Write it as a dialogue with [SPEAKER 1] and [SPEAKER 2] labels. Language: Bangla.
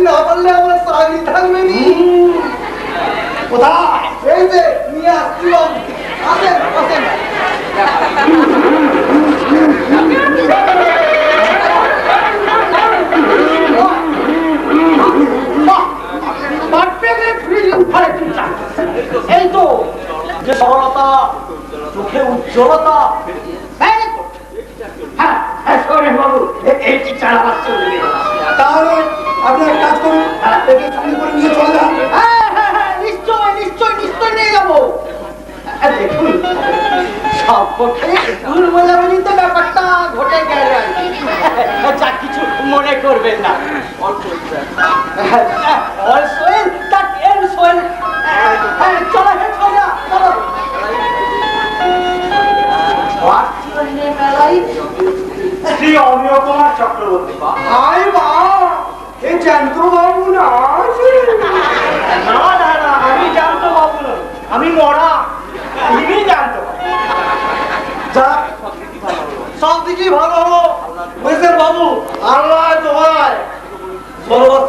[SPEAKER 1] না পারলে আমার চাকরি থাকবে নি।
[SPEAKER 2] কোথায়?
[SPEAKER 1] এই যে নিয়ে আসছি বাবু আসেন। আসেন
[SPEAKER 2] এই তো যে সরলতা চোখে উজ্জ্বলতা এই তো। হ্যাঁ, হ্যাঁ, শোনেন বাবু, এ- এই টিচার আমার চলে গেল।
[SPEAKER 3] তাহলে আপনি এক কাজ করুন একে সঙ্গে করে নিয়ে চলে যান।
[SPEAKER 2] হ্যাঁ, হ্যাঁ, হ্যাঁ, নিশ্চয় নিশ্চয় নিশ্চয় নিয়ে যাব। দেখুন সব পক্ষে ভুল বোঝাবুঝি তো ব্যাপারটা ঘটে গেল। যা কিছু মনে করবেন না। Also in, that ends when... চলো হে চলো চলো। What's your name, Eli?
[SPEAKER 3] Shri Amiya Kumar Chakraborty.
[SPEAKER 1] I বা এ জ্যান্ত না
[SPEAKER 2] না না না আমি জানতো বাবু নই আমি মরা। ইনি জানতো
[SPEAKER 1] যাক সব দিকেই ভালো হলো। বুঝলেন বাবু আল্লাহ তোমায়। সর্বশ্রী